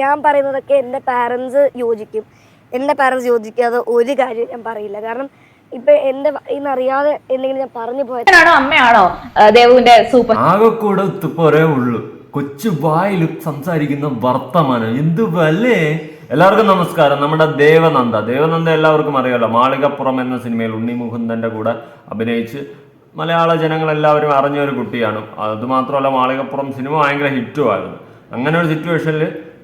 ഞാൻ പറയുന്നതൊക്കെ എന്റെ പാരൻസ് യോജിക്കും. എന്റെ പാരൻസ് യോജിക്കാതെ ഒരു കാര്യം ഞാൻ പറയില്ല. കാരണം ഇപ്പൊ എന്റെ ഇന്നറിയാതെ എന്തെങ്കിലും ഞാൻ പറഞ്ഞു പോയത് അച്ഛനാണോ അമ്മയാണോ? ദേവുവിന്റെ സൂപ്പർ ആകെക്കൂടെ ഒത്തുപോരേ ഉള്ളു. കൊച്ചു വായിൽ സംസാരിക്കുന്ന വർത്തമാനം. എന്ത് വല്ലേ എല്ലാവർക്കും നമസ്കാരം. നമ്മുടെ ദേവനന്ദ. ദേവനന്ദ എല്ലാവർക്കും അറിയാലോ മാളികപ്പുറം എന്ന സിനിമയിൽ ഉണ്ണി മുകുന്ദന്റെ കൂടെ അഭിനയിച്ച് മലയാള ജനങ്ങൾ എല്ലാവരും അറിഞ്ഞ ഒരു കുട്ടിയാണ്. അതുമാത്രമല്ല മാളികപ്പുറം സിനിമ ഭയങ്കര ഹിറ്റുമായിരുന്നു. അങ്ങനെ ഒരു സിറ്റുവേഷനിൽ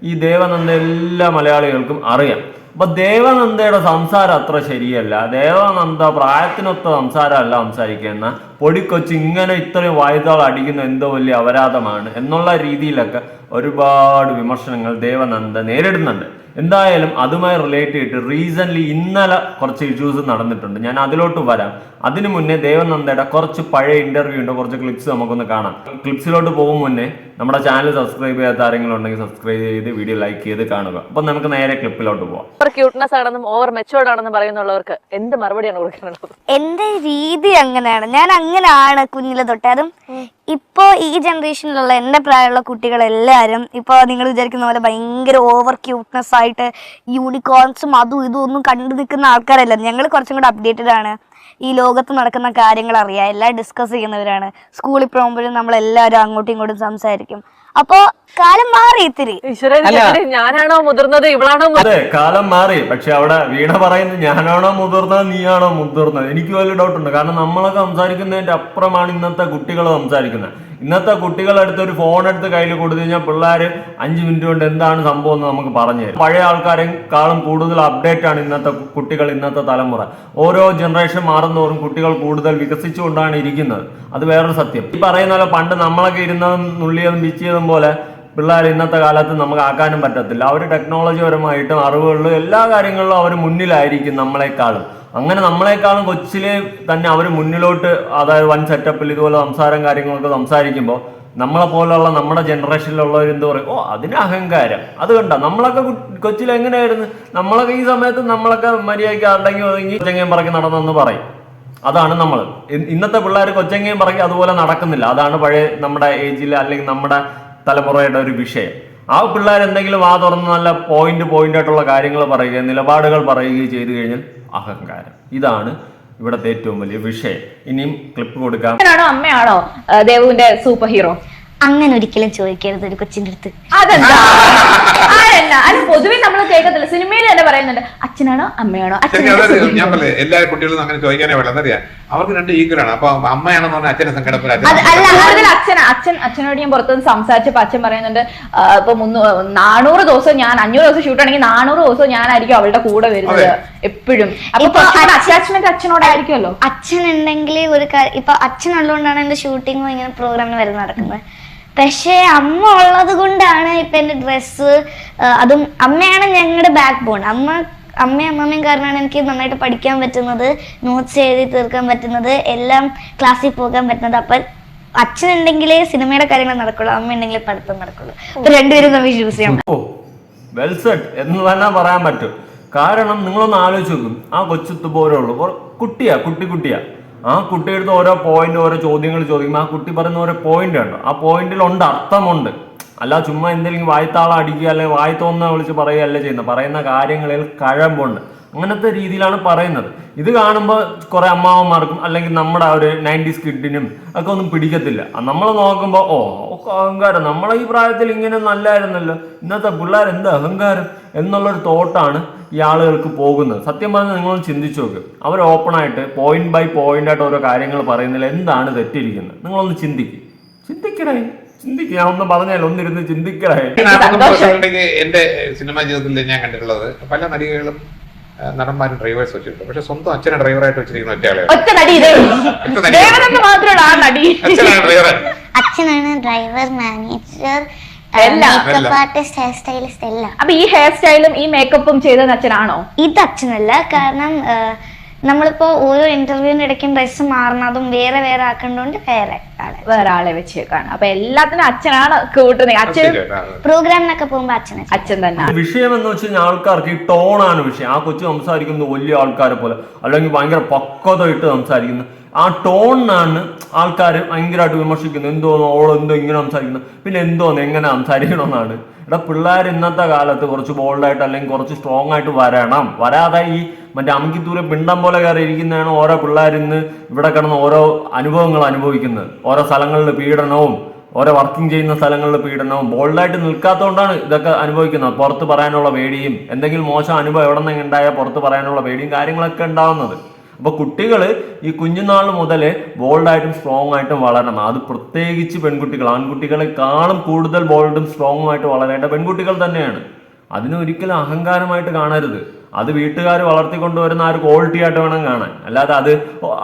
ഈ ദേവനന്ദ എല്ലാ മലയാളികൾക്കും അറിയാം. അപ്പൊ ദേവനന്ദയുടെ സംസാരം അത്ര ശരിയല്ല. ദേവനന്ദ പ്രായത്തിനൊത്ത സംസാരമല്ല സംസാരിക്കുന്ന. പൊടിക്കൊച്ച് ഇങ്ങനെ ഇത്രയും വായുതാൾ അടിക്കുന്ന എന്തോ വലിയ അപരാധമാണ് എന്നുള്ള രീതിയിലൊക്കെ ഒരുപാട് വിമർശനങ്ങൾ ദേവനന്ദ നേരിടുന്നുണ്ട്. എന്തായാലും അതുമായി റിലേറ്റ് ചെയ്തിട്ട് റീസെന്റ് ഇന്നലെ കുറച്ച് ഇഷ്യൂസ് നടന്നിട്ടുണ്ട്. ഞാൻ അതിലോട്ട് വരാം. അതിനു മുന്നേ ദേവനന്ദയുടെ കുറച്ച് പഴയ ഇന്റർവ്യൂ ഉണ്ട്. കുറച്ച് ക്ലിപ്സ് നമുക്കൊന്ന് കാണാം. ക്ലിപ്സിലോട്ട് പോകും മുന്നേ നമ്മുടെ ചാനൽ സബ്സ്ക്രൈബ് ചെയ്യാത്ത ആരെങ്കിലും ഉണ്ടെങ്കിൽ സബ്സ്ക്രൈബ് ചെയ്ത് വീഡിയോ ലൈക്ക് ചെയ്ത് കാണുക. അപ്പൊ നമുക്ക് നേരെ ക്ലിപ്പിലോട്ട് പോവാം. ഓവർ ക്യൂട്ട്നെസ് ആണെന്നും ഓവർ മെച്ചുവേർഡ് ആണെന്നും പറയുന്നുള്ളവർക്ക് എന്ത് മറുപടിയാണ് കൊടുക്കാനുള്ളത്? എന്റെ രീതി അങ്ങനെയാണ്. ഞാൻ അങ്ങനെയാണ് കുഞ്ഞിലെ തൊട്ടേ? അതും ഇപ്പോ ഈ ജനറേഷനിലുള്ള എന്റെ പ്രായമുള്ള കുട്ടികളെല്ലാവരും ഇപ്പോൾ നിങ്ങൾ വിചാരിക്കുന്ന പോലെ ഭയങ്കര ഓവർ ക്യൂട്ട്നെസ് ആയിട്ട് യൂണിക്കോൺസും അതും ഇതും ഒന്നും കണ്ടു നിൽക്കുന്ന ആൾക്കാരല്ല. ഞങ്ങൾ കുറച്ചും കൂടെ അപ്ഡേറ്റഡ് ആണ്. ഈ ലോകത്ത് നടക്കുന്ന കാര്യങ്ങൾ അറിയാം. എല്ലാം ഡിസ്കസ് ചെയ്യുന്നവരാണ്. സ്കൂളിൽ പോകുമ്പോഴും നമ്മളെല്ലാവരും അങ്ങോട്ടും ഇങ്ങോട്ടും സംസാരിക്കും. അപ്പോൾ കാലം മാറി ഇത്തിരി. ഞാനാണോ മുതിർന്നത്? ഇവളാണോ? അതെ കാലം മാറി. പക്ഷെ അവിടെ വീണ പറയുന്നത് ഞാനാണോ മുതിർന്നത് നീയാണോ മുതിർന്നത്? എനിക്ക് വലിയ ഡൗട്ട് ഉണ്ട്. കാരണം നമ്മളൊക്കെ സംസാരിക്കുന്നതിന്റെ അപ്പുറമാണ് ഇന്നത്തെ കുട്ടികൾ സംസാരിക്കുന്നത്. ഇന്നത്തെ കുട്ടികളെടുത്ത് ഒരു ഫോൺ എടുത്ത് കയ്യിൽ കൊടുത്തു കഴിഞ്ഞാൽ പിള്ളേർ അഞ്ച് മിനിറ്റ് കൊണ്ട് എന്താണ് സംഭവം എന്ന് നമുക്ക് പറഞ്ഞു തരും. പഴയ ആൾക്കാരെക്കാളും കൂടുതൽ അപ്ഡേറ്റ് ആണ് ഇന്നത്തെ കുട്ടികൾ ഇന്നത്തെ തലമുറ. ഓരോ ജനറേഷൻ മാറുന്നതോറും കുട്ടികൾ കൂടുതൽ വികസിച്ചുകൊണ്ടാണ് ഇരിക്കുന്നത്. അത് വേറൊരു സത്യം. ഈ പറയുന്ന പോലെ പണ്ട് നമ്മളൊക്കെ ഇരുന്നതും നുള്ളിയതും പിച്ചിയതും പോലെ പിള്ളേർ ഇന്നത്തെ കാലത്ത് നമുക്ക് ആക്കാനും പറ്റത്തില്ല. അവർ ടെക്നോളജി പരമായിട്ടും അറിവുകളിലും എല്ലാ കാര്യങ്ങളിലും അവർ മുന്നിലായിരിക്കും നമ്മളെക്കാളും. അങ്ങനെ നമ്മളെക്കാളും കൊച്ചിലെ തന്നെ അവർ മുന്നിലോട്ട് അതായത് വൺ സെറ്റപ്പിൽ ഇതുപോലെ സംസാരം കാര്യങ്ങളൊക്കെ സംസാരിക്കുമ്പോൾ നമ്മളെ പോലുള്ള നമ്മുടെ ജനറേഷനിലുള്ളവർ എന്ത് പറയും ഓ അതിന് അഹങ്കാരം. അത് കണ്ട? നമ്മളൊക്കെ കൊച്ചിൽ എങ്ങനെയായിരുന്നു? നമ്മളൊക്കെ ഈ സമയത്ത് നമ്മളൊക്കെ മര്യാദയ്ക്ക് അടങ്ങി ഒതുങ്ങി ചെങ്ങയും പറക്കി നടന്നെന്ന് പറയും. അതാണ് നമ്മൾ ഇന്നത്തെ പിള്ളേർ കൊച്ചെങ്ങയും പറക്കി അതുപോലെ നടക്കുന്നില്ല. അതാണ് പഴയ നമ്മുടെ ഏജിൽ അല്ലെങ്കിൽ നമ്മുടെ തലമുറയുടെ ഒരു വിഷയം. ആ പിള്ളേർ എന്തെങ്കിലും ആ തുറന്ന് നല്ല പോയിന്റ് പോയിന്റ് ആയിട്ടുള്ള കാര്യങ്ങൾ പറയുകയും നിലപാടുകൾ പറയുകയും ചെയ്തു കഴിഞ്ഞാൽ അഹങ്കാരം. ഇതാണ് ഇവിടത്തെ ഏറ്റവും വലിയ വിഷയം. ഇനിയും ക്ലിപ്പ് കൊടുക്കാം. അമ്മയാണോ? ദേവുവിന്റെ സൂപ്പർ ഹീറോ അങ്ങനെ ഒരിക്കലും ചോദിക്കരുത് ഒരു കൊച്ചിന്റെ അടുത്ത്. അതെന്താ? അത് പൊതുവെ നമ്മൾ കേൾക്കത്തില്ല. സിനിമയിൽ തന്നെ പറയുന്നുണ്ട് അച്ഛനാണോ അമ്മയാണോ? ഞാൻ പറഞ്ഞില്ലേ എല്ലാ കുട്ടികളും അങ്ങനെ ചോദിക്കാനേ വേണ്ട എന്നറിയാം അവർക്ക് രണ്ട് ഈക്വലാണ് അപ്പൊ അമ്മയാണെന്ന് പറഞ്ഞാൽ അച്ഛനെ സങ്കടപ്പെടാൻ അത് അല്ല കൂടുതൽ അച്ഛൻ അച്ഛൻ അച്ഛനോട് ഞാൻ പുറത്തുനിന്ന് സംസാരിച്ചപ്പോ അച്ഛൻ പറയുന്നുണ്ട് ആ, ഇപ്പൊ മുന്നൂ നാനൂറ് ദിവസം ഞാൻ അഞ്ഞൂറ് ദിവസം ഷൂട്ട് ആണെങ്കിൽ നാനൂറ് ദിവസം ഞാനായിരിക്കും അവളുടെ കൂടെ വരുന്നത്. അതെ. എപ്പോഴും. അപ്പൊ ഇപ്പൊ അറ്റാച്ച്മെന്റ് അച്ഛനോടായിരിക്കുമല്ലോ? അച്ഛൻ ഉണ്ടെങ്കിൽ ഒരു ഇപ്പൊ അച്ഛൻ ഉള്ളതുകൊണ്ടാണ് എന്റെ ഷൂട്ടിങ്ങും ഇങ്ങനെ പ്രോഗ്രാമിന് വരെ നടക്കുന്നത്. പക്ഷേ അമ്മ ഉള്ളത് കൊണ്ടാണ് ഇപ്പൊ എന്റെ ഡ്രസ്സ് അതും അമ്മയാണ് ഞങ്ങളുടെ ബാക്ക് ബോൺ അമ്മ അമ്മയും അമ്മമ്മയും കാരണമാണ് എനിക്ക് നന്നായിട്ട് പഠിക്കാൻ പറ്റുന്നത് നോട്ട്സ് എഴുതി തീർക്കാൻ പറ്റുന്നത് എല്ലാം ക്ലാസ്സിൽ പോകാൻ പറ്റുന്നത്. അപ്പൊ അച്ഛനുണ്ടെങ്കിലേ സിനിമയുടെ കാര്യങ്ങൾ നടക്കുള്ളൂ അമ്മ ഉണ്ടെങ്കിലേ പഠിത്തം നടക്കുള്ളൂ. അപ്പൊ രണ്ടുപേരും തമ്മിൽ ചൂസ് ചെയ്യാം വെൽ സെറ്റ് എന്ന് തന്നെ പറയാൻ പറ്റും. കാരണം നിങ്ങളൊന്ന് ആലോചിച്ച് നോക്കും. ആ കൊച്ചുത്ത് പോലെ ഉള്ളു. കുട്ടിയാ കുട്ടി കുട്ടിയാ. ആ കുട്ടിയെടുത്ത് ഓരോ പോയിന്റ് ഓരോ ചോദ്യങ്ങൾ ചോദിക്കുമ്പോൾ ആ കുട്ടി പറയുന്ന ഓരോ പോയിന്റ് ഉണ്ട് ആ പോയിന്റിൽ ഉണ്ട് അർത്ഥമുണ്ട്. അല്ല ചുമ്മാ എന്തെങ്കിലും വായ്ത്താളം അടിക്കുക അല്ലെങ്കിൽ വായി വിളിച്ച് പറയുകയല്ല ചെയ്യുന്നത് പറയുന്ന കാര്യങ്ങളിൽ കഴമ്പുണ്ട്. അങ്ങനത്തെ രീതിയിലാണ് പറയുന്നത്. ഇത് കാണുമ്പോൾ കുറെ അമ്മാവന്മാർക്കും അല്ലെങ്കിൽ നമ്മുടെ ഒരു നയന്റീസ് കിഡിനും ഒക്കെ ഒന്നും പിടിക്കത്തില്ല. നമ്മൾ നോക്കുമ്പോൾ ഓ അഹങ്കാരം. നമ്മളെ ഈ പ്രായത്തിൽ ഇങ്ങനെ നല്ലായിരുന്നല്ലോ. ഇന്നത്തെ പിള്ളേർ എന്ത് അഹങ്കാരം എന്നുള്ളൊരു തോട്ടാണ് ഈ ആളുകൾക്ക് പോകുന്നത്. സത്യം പറഞ്ഞാൽ നിങ്ങളൊന്ന് ചിന്തിച്ചു നോക്ക്. അവർ ഓപ്പൺ ആയിട്ട് പോയിന്റ് ബൈ പോയിന്റ് ആയിട്ട് ഓരോ കാര്യങ്ങൾ പറയുന്നതിൽ എന്താണ് തെറ്റിരിക്കുന്നത്? നിങ്ങളൊന്ന് ചിന്തിക്കും. ചിന്തിക്കണേ ചിന്തിക്കുക ഞാൻ ഒന്ന് പറഞ്ഞാൽ ഒന്നിരുന്ന് ചിന്തിക്കണേ എന്റെ സിനിമാ ജീവിതത്തിൽ ഞാൻ കണ്ടിട്ടുള്ളത് പല നടികളും നടന്മാരും ഡ്രൈവേഴ്സ് വെച്ചിട്ടുണ്ട്. പക്ഷെ സ്വന്തം അച്ഛനെ ഡ്രൈവറായിട്ട് വെച്ചിരിക്കുന്ന ഒറ്റയാളെ അച്ഛനാണ് ഡ്രൈവർ മാനേജർ അപ്പൊ ഈ ഹെയർ സ്റ്റൈലും ഈ മേക്കപ്പും ചെയ്തത് അച്ഛനാണോ? ഇത് അച്ഛനല്ല. കാരണം നമ്മളിപ്പോ ഓരോ ഇന്റർവ്യൂവിന് ഇടയ്ക്കും ഡ്രസ്സ് മാറുന്നതും വേറെ വേറെ ആക്കേണ്ടതുകൊണ്ട് വേറെ ആൾ വേറെ ആളെ വെച്ചേക്കാണ് അപ്പൊ എല്ലാത്തിനും അച്ഛനാണ് കൂട്ടുന്നത്. അച്ഛൻ പ്രോഗ്രാമിനൊക്കെ പോകുമ്പോ അച്ഛനെ അച്ഛൻ തന്നെ വിഷയം എന്ന് വെച്ച് കഴിഞ്ഞാൽ ആൾക്കാർക്ക് ഈ ടോണാണ് വിഷയം. ആ കൊച്ചു സംസാരിക്കുന്നത് വലിയ ആൾക്കാരെ പോലെ. അല്ലെങ്കിൽ ഭയങ്കര പക്വത ഇട്ട് സംസാരിക്കുന്നു ആ ടോണിനാണ് ആൾക്കാർ ഭയങ്കരമായിട്ട് വിമർശിക്കുന്നത്. എന്തോന്ന് ഓൾ എന്തോ ഇങ്ങനെ സംസാരിക്കുന്നു. പിന്നെ എന്തോന്ന് എങ്ങനെ സംസാരിക്കണമെന്നാണ്. ഇവിടെ പിള്ളേർ ഇന്നത്തെ കാലത്ത് കുറച്ച് ബോൾഡായിട്ട് അല്ലെങ്കിൽ കുറച്ച് സ്ട്രോങ് ആയിട്ട് വരണം. വരാതെ ഈ മറ്റേ അമുക്കിത്തൂരെ പിണ്ടം പോലെ കയറി ഇരിക്കുന്നതാണ് ഓരോ പിള്ളേർ ഇന്ന് ഇവിടെ കിടന്ന് ഓരോ അനുഭവങ്ങൾ അനുഭവിക്കുന്നത്. ഓരോ സ്ഥലങ്ങളിൽ പീഡനവും ഓരോ വർക്കിംഗ് ചെയ്യുന്ന സ്ഥലങ്ങളിൽ പീഡനവും. ബോൾഡായിട്ട് നിൽക്കാത്തതുകൊണ്ടാണ് ഇതൊക്കെ അനുഭവിക്കുന്നത്. പുറത്ത് പറയാനുള്ള പേടിയും എന്തെങ്കിലും മോശം അനുഭവം എവിടെ നിന്നെങ്കിലും ഉണ്ടായാൽ പുറത്ത് പറയാനുള്ള പേടിയും കാര്യങ്ങളൊക്കെ ഉണ്ടാവുന്നത്. അപ്പൊ കുട്ടികൾ ഈ കുഞ്ഞുനാൾ മുതൽ ബോൾഡായിട്ടും സ്ട്രോങ് ആയിട്ടും വളരണം. അത് പ്രത്യേകിച്ച് പെൺകുട്ടികൾ. ആൺകുട്ടികളെക്കാളും കൂടുതൽ ബോൾഡും സ്ട്രോങ്ങും ആയിട്ട് വളരേണ്ട പെൺകുട്ടികൾ തന്നെയാണ്. അതിന് ഒരിക്കലും അഹങ്കാരമായിട്ട് കാണരുത്. അത് വീട്ടുകാർ വളർത്തിക്കൊണ്ടുവരുന്ന ആ ഒരു ക്വാളിറ്റി ആയിട്ട് വേണം കാണാൻ. അല്ലാതെ അത്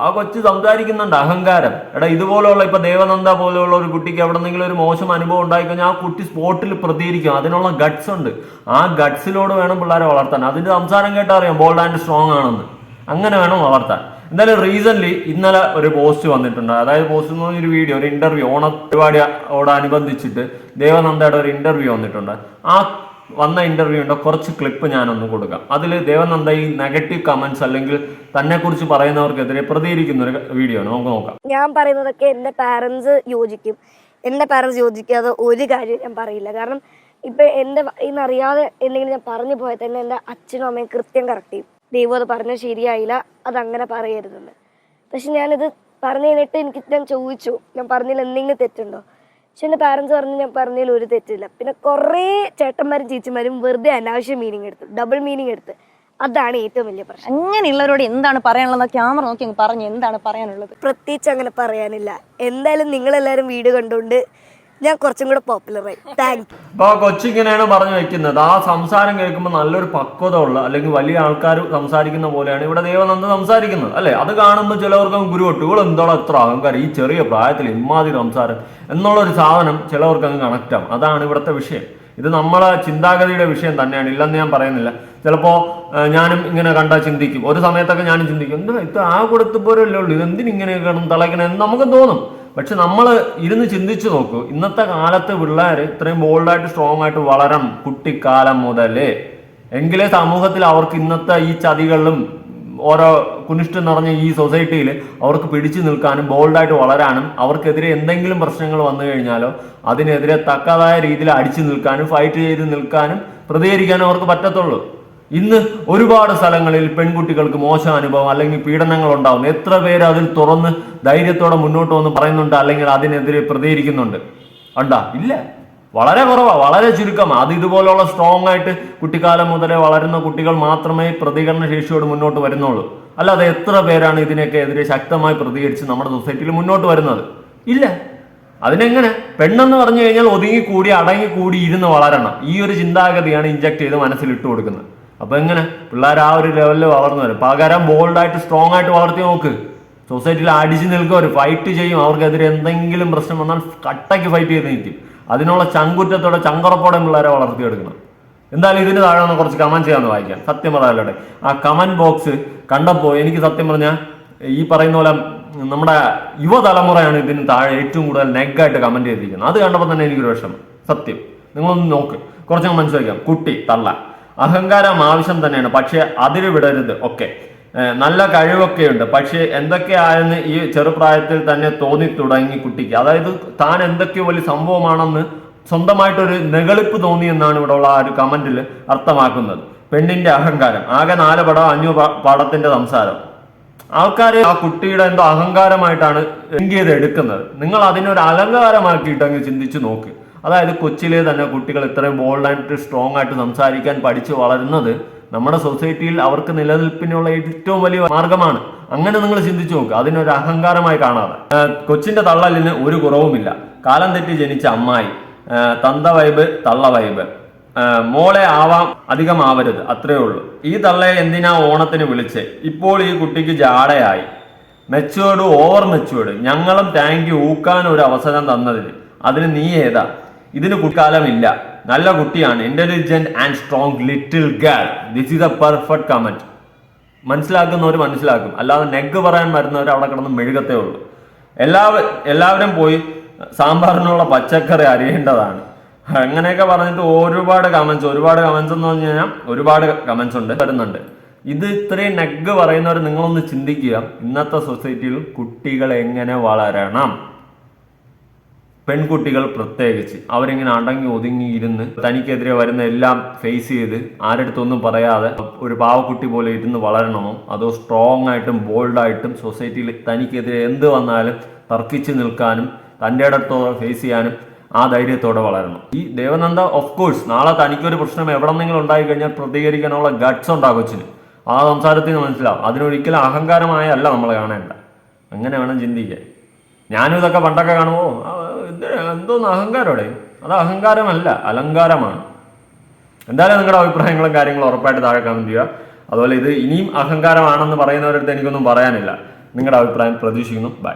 ആ കൊച്ച് സംസാരിക്കുന്നുണ്ട് അഹങ്കാരം. എടാ ഇതുപോലെയുള്ള ഇപ്പൊ ദേവനന്ദ പോലെയുള്ള ഒരു കുട്ടിക്ക് എവിടെന്നെങ്കിലും ഒരു മോശം അനുഭവം ഉണ്ടായിക്കഴിഞ്ഞാൽ ആ കുട്ടി സ്പോട്ടിൽ പ്രതികരിക്കും. അതിനുള്ള ഗട്ട്സ് ഉണ്ട്. ആ ഗട്ട്സിലോട് വേണം പിള്ളേരെ വളർത്താൻ. അതിന്റെ സംസാരം കേട്ടാൽ അറിയാം ബോൾഡ് ആൻഡ് സ്ട്രോങ് ആണെന്ന്. അങ്ങനെ വേണം വളർത്താൻ. എന്തായാലും റീസെന്റ് ഇന്നലെ ഒരു പോസ്റ്റ് വന്നിട്ടുണ്ട്. അതായത് പോസ്റ്റ് എന്ന് പറഞ്ഞൊരു വീഡിയോ ഒരു ഇന്റർവ്യൂ ഓണ പരിപാടിയോടനുബന്ധിച്ചിട്ട് ദേവനന്ദയുടെ ഒരു ഇന്റർവ്യൂ വന്നിട്ടുണ്ട്. ആ വന്ന ഇന്റർവ്യൂന്റെ കുറച്ച് ക്ലിപ്പ് ഞാനൊന്ന് കൊടുക്കാം. അതിൽ ദേവനന്ദ ഈ നെഗറ്റീവ് കമന്റ്സ് അല്ലെങ്കിൽ തന്നെ കുറിച്ച് പറയുന്നവർക്കെതിരെ പ്രതികരിക്കുന്ന ഒരു വീഡിയോ ആണ്. നമുക്ക് നോക്കാം. ഞാൻ പറയുന്നതൊക്കെ എന്റെ പാരന്റ്സ് യോജിക്കും. എന്റെ പാരൻസ് യോജിക്കാതെ ഒരു കാര്യം ഞാൻ പറയില്ല. കാരണം ഇപ്പം എന്റെ ഇന്നറിയാതെ എന്തെങ്കിലും ഞാൻ പറഞ്ഞു പോയാൽ തന്നെ എന്റെ അച്ഛനും അമ്മയും കൃത്യം കറക്റ്റ് ചെയ്യും. ദൈവം അത് പറഞ്ഞ ശരിയായില്ല അതങ്ങനെ പറയരുതെന്ന്. പക്ഷെ ഞാനിത് പറഞ്ഞു കഴിഞ്ഞിട്ട് എനിക്ക് ഞാൻ ചോദിച്ചു ഞാൻ പറഞ്ഞതിൽ എന്തെങ്കിലും തെറ്റുണ്ടോ? പക്ഷെ എന്റെ പാരൻസ് പറഞ്ഞു ഞാൻ പറഞ്ഞതിൽ ഒരു തെറ്റില്ല പിന്നെ കുറേ ചേട്ടന്മാരും ചേച്ചിമാരും വെറുതെ അനാവശ്യ മീനിങ് എടുത്തു ഡബിൾ മീനിങ് എടുത്ത്. അതാണ് ഏറ്റവും വലിയ പ്രശ്നം. അങ്ങനെയുള്ളവരോട് എന്താണ് പറയാനുള്ളത്? ക്യാമറ നോക്കി പറഞ്ഞു എന്താണ് പറയാനുള്ളത്? പ്രത്യേകിച്ച് അങ്ങനെ പറയാനില്ല. എന്തായാലും നിങ്ങളെല്ലാവരും വീഡിയോ കണ്ടുകൊണ്ട് ഞാൻ കുറച്ചും കൂടെ പോപ്പുലറായി താങ്ക് അപ്പൊ കൊച്ചി കൊച്ചിങ്ങനെയാണ് പറഞ്ഞു വെക്കുന്നത്. ആ സംസാരം കേൾക്കുമ്പോൾ നല്ലൊരു പക്വത ഉള്ള അല്ലെങ്കിൽ വലിയ ആൾക്കാർ സംസാരിക്കുന്ന പോലെയാണ് ഇവിടെ ദേവനന്ദ സംസാരിക്കുന്നത്. അല്ലെ? അത് കാണുമ്പോൾ ചിലവർക്ക് ഗുരുവട്ടുകൾ എന്തോളം എത്ര അഹങ്കാരം? ഈ ചെറിയ പ്രായത്തിൽ ഇമ്മാതിരി സംസാരം. എന്നുള്ള ഒരു സാധനം ചിലവർക്ക് അങ്ങ് കണക്റ്റ് ആവും. അതാണ് ഇവിടുത്തെ വിഷയം. ഇത് നമ്മളെ ചിന്താഗതിയുടെ വിഷയം തന്നെയാണ്. ഇല്ലെന്ന് ഞാൻ പറയുന്നില്ല. ചിലപ്പോൾ ഞാനും ഇങ്ങനെ കണ്ടാൽ ചിന്തിക്കും. ഒരു സമയത്തൊക്കെ ഞാനും ചിന്തിക്കും. എന്താ ഇത് ആ കൊടുത്ത് പോരല്ലേ ഉള്ളൂ. ഇത് എന്തിനിങ്ങനെ കിടന്ന് തിളയ്ക്കണേ? എന്ന് നമുക്ക് തോന്നും. പക്ഷെ നമ്മൾ ഇരുന്ന് ചിന്തിച്ചു നോക്കൂ. ഇന്നത്തെ കാലത്ത് പിള്ളേർ ഇത്രയും ബോൾഡായിട്ട് സ്ട്രോങ് ആയിട്ട് വളരണം കുട്ടിക്കാലം മുതലേ. എങ്കിലേ സമൂഹത്തിൽ അവർക്ക് ഇന്നത്തെ ഈ ചതികളിലും ഓരോ കുനിഷ്ടം നിറഞ്ഞ ഈ സൊസൈറ്റിയിൽ അവർക്ക് പിടിച്ചു നിൽക്കാനും ബോൾഡായിട്ട് വളരാനും അവർക്കെതിരെ എന്തെങ്കിലും പ്രശ്നങ്ങൾ വന്നു കഴിഞ്ഞാലോ അതിനെതിരെ തക്കതായ രീതിയിൽ അടിച്ചു നിൽക്കാനും ഫൈറ്റ് ചെയ്ത് നിൽക്കാനും പ്രതികരിക്കാനും അവർക്ക് പറ്റത്തുള്ളൂ. ഇന്ന് ഒരുപാട് സ്ഥലങ്ങളിൽ പെൺകുട്ടികൾക്ക് മോശം അനുഭവം അല്ലെങ്കിൽ പീഡനങ്ങൾ ഉണ്ടാവുന്നു എത്ര പേര് അതിൽ തുറന്ന് ധൈര്യത്തോടെ മുന്നോട്ട് വന്ന് പറയുന്നുണ്ട് അല്ലെങ്കിൽ അതിനെതിരെ പ്രതികരിക്കുന്നുണ്ട്? ഉണ്ടാ ഇല്ല. വളരെ കുറവാ. വളരെ ചുരുക്കം അത് ഇതുപോലുള്ള സ്ട്രോങ് ആയിട്ട് കുട്ടിക്കാലം മുതലേ വളരുന്ന കുട്ടികൾ മാത്രമേ പ്രതികരണ ശേഷിയോട് മുന്നോട്ട് വരുന്നുള്ളൂ. അല്ലാതെ എത്ര പേരാണ് ഇതിനൊക്കെ എതിരെ ശക്തമായി പ്രതികരിച്ച് നമ്മുടെ സൊസൈറ്റിയിൽ മുന്നോട്ട് വരുന്നത്? ഇല്ല. അതിനെങ്ങനെ? പെണ്ണെന്ന് പറഞ്ഞു കഴിഞ്ഞാൽ ഒതുങ്ങി കൂടി അടങ്ങി കൂടി ഇരുന്ന് വളരണം. ഈ ഒരു ചിന്താഗതിയാണ് ഇഞ്ചക്ട് ചെയ്ത് മനസ്സിൽ ഇട്ട് കൊടുക്കുന്നത് അപ്പൊ എങ്ങനെ? പിള്ളേർ ആ ഒരു ലെവലിൽ വളർന്നു വരും. പകരം ബോൾഡായിട്ട് സ്ട്രോങ് ആയിട്ട് വളർത്തി നോക്ക്. സൊസൈറ്റിയിൽ അടിച്ചു നിൽക്കും അവർ ഫൈറ്റ് ചെയ്യും. അവർക്കെതിരെ എന്തെങ്കിലും പ്രശ്നം വന്നാൽ കട്ടയ്ക്ക് ഫൈറ്റ് ചെയ്ത് നിൽക്കും. അതിനുള്ള ചങ്കുറ്റത്തോടെ ചങ്കുറപ്പോടെ പിള്ളേരെ വളർത്തിയെടുക്കണം. എന്തായാലും ഇതിന് താഴെ ഒന്ന് കുറച്ച് കമന്റ് ചെയ്യാന്ന് വായിക്കാം. സത്യം പറയാലോട്ടെ ആ കമന്റ് ബോക്സ് കണ്ടപ്പോൾ എനിക്ക് സത്യം പറഞ്ഞാൽ ഈ പറയുന്ന പോലെ നമ്മുടെ യുവതലമുറയാണ് ഇതിന് താഴെ ഏറ്റവും കൂടുതൽ നെഗായിട്ട് കമന്റ് ചെയ്തിരിക്കുന്നത്. അത് കണ്ടപ്പോൾ തന്നെ എനിക്കൊരു വിഷമം. സത്യം. നിങ്ങളൊന്ന് നോക്ക്. കുറച്ചങ്ങ് മനസ്സിലാക്കാം കുട്ടി തള്ള. അഹങ്കാരം ആവശ്യം തന്നെയാണ്. പക്ഷേ അതിര് വിടരുത്. ഒക്കെ നല്ല കഴിവൊക്കെ ഉണ്ട് പക്ഷേ എന്തൊക്കെയായെന്ന് ഈ ചെറുപ്രായത്തിൽ തന്നെ തോന്നി തുടങ്ങി കുട്ടിക്ക്. അതായത് താൻ എന്തൊക്കെ വലിയ സംഭവമാണെന്ന് സ്വന്തമായിട്ടൊരു നെകളിപ്പ് തോന്നി എന്നാണ് ഇവിടെ ഉള്ള ആ ഒരു കമന്റിൽ അർത്ഥമാക്കുന്നത്. പെണ്ണിന്റെ അഹങ്കാരം. ആകെ നാല് പടം അഞ്ഞു പടത്തിന്റെ സംസാരം. ആൾക്കാർ ആ കുട്ടിയുടെ എന്തോ അഹങ്കാരമായിട്ടാണ് എങ്കിയത് എടുക്കുന്നത് നിങ്ങൾ അതിനൊരു അലങ്കാരമാക്കിയിട്ട് അങ്ങ് ചിന്തിച്ചു നോക്ക്. അതായത് കൊച്ചിയിലെ തന്നെ കുട്ടികൾ ഇത്രയും ബോൾഡായിട്ട് സ്ട്രോങ് ആയിട്ട് സംസാരിക്കാൻ പഠിച്ചു വളരുന്നത് നമ്മുടെ സൊസൈറ്റിയിൽ അവർക്ക് നിലനിൽപ്പിനുള്ള ഏറ്റവും വലിയ മാർഗമാണ്. അങ്ങനെ നിങ്ങൾ ചിന്തിച്ചു നോക്കുക അതിനൊരു അഹങ്കാരമായി കാണാതെ. കൊച്ചിന്റെ തള്ളലിന് ഒരു കുറവുമില്ല. കാലം തെറ്റി ജനിച്ച അമ്മായി. തന്ത വൈബ് തള്ള വൈബ്. മോളെ ആവാം അധികം ആവരുത് അത്രേ ഉള്ളൂ. ഈ തള്ളയെ എന്തിനാ ഓണത്തിന് വിളിച്ച്? ഇപ്പോൾ ഈ കുട്ടിക്ക് ജാടയായി. മെച്ചുവേർഡ് ഓവർ മെച്ചുവേർഡ് ഞങ്ങളും താങ്ക് യു ഊക്കാൻ ഒരു അവസരം തന്നതിന്. അതിന് നീ ഏതാ? ഇതിന് കുട്ടിക്കാലമില്ല. നല്ല കുട്ടിയാണ്. Intelligent and strong little girl this is a perfect comment മനസ്സിലാക്കുന്നവർ മനസ്സിലാക്കും. അല്ലാതെ നെഗ് പറയാൻ വരുന്നവർ അവിടെ കിടന്ന് മെഴുകത്തേ ഉള്ളൂ. എല്ലാവരും എല്ലാവരും പോയി സാമ്പാറിനുള്ള പച്ചക്കറി അറിയേണ്ടതാണ് അങ്ങനെയൊക്കെ പറഞ്ഞിട്ട് ഒരുപാട് കമന്റ്സ് ഒരുപാട് കമന്റ്സ് എന്ന് പറഞ്ഞു കഴിഞ്ഞാൽ ഒരുപാട് കമന്റ്സ് ഉണ്ട് വരുന്നുണ്ട്. ഇത് ഇത്രയും നെഗ് പറയുന്നവർ നിങ്ങളൊന്ന് ചിന്തിക്കുക. ഇന്നത്തെ സൊസൈറ്റിയിൽ കുട്ടികൾ എങ്ങനെ വളരണം? പെൺകുട്ടികൾ പ്രത്യേകിച്ച്. അവരിങ്ങനെ അടങ്ങി ഒതുങ്ങി ഇരുന്ന് തനിക്കെതിരെ വരുന്ന എല്ലാം ഫേസ് ചെയ്ത് ആരടുത്തൊന്നും പറയാതെ ഒരു പാവക്കുട്ടി പോലെ ഇരുന്ന് വളരണമോ? അതോ സ്ട്രോങ് ആയിട്ടും ബോൾഡായിട്ടും സൊസൈറ്റിയിൽ തനിക്കെതിരെ എന്ത് വന്നാലും തർക്കിച്ച് നിൽക്കാനും തന്റെ ഇടത്തോടെ ഫേസ് ചെയ്യാനും ആ ധൈര്യത്തോടെ വളരണം. ഈ ദേവനന്ദ ഓഫ് കോഴ്സ് നാളെ തനിക്കൊരു പ്രശ്നം എവിടെന്നെങ്കിലും ഉണ്ടായി കഴിഞ്ഞാൽ പ്രതികരിക്കാനുള്ള ഗട്ട്സ് ഉണ്ടാകും കൊച്ചിന്? ആ സംസാരത്തിൽ നിന്ന് മനസ്സിലാവും. അതിനൊരിക്കലും അഹങ്കാരമായ അല്ല നമ്മൾ കാണേണ്ട. അങ്ങനെ വേണം ചിന്തിക്കാൻ? ഞാനും ഇതൊക്കെ പണ്ടൊക്കെ കാണുമോ ഇത് എന്തോന്ന് അഹങ്കാരോടെ? അത് അഹങ്കാരമല്ല അലങ്കാരമാണ്. എന്തായാലും നിങ്ങളുടെ അഭിപ്രായങ്ങളും കാര്യങ്ങളും ഉറപ്പായിട്ട് താഴെ കമന്റ് ചെയ്യുക. അതുപോലെ ഇത് ഇനിയും അഹങ്കാരമാണെന്ന് പറയുന്നവരടുത്ത് എനിക്കൊന്നും പറയാനില്ല. നിങ്ങളുടെ അഭിപ്രായം പ്രതീക്ഷിക്കുന്നു. ബൈ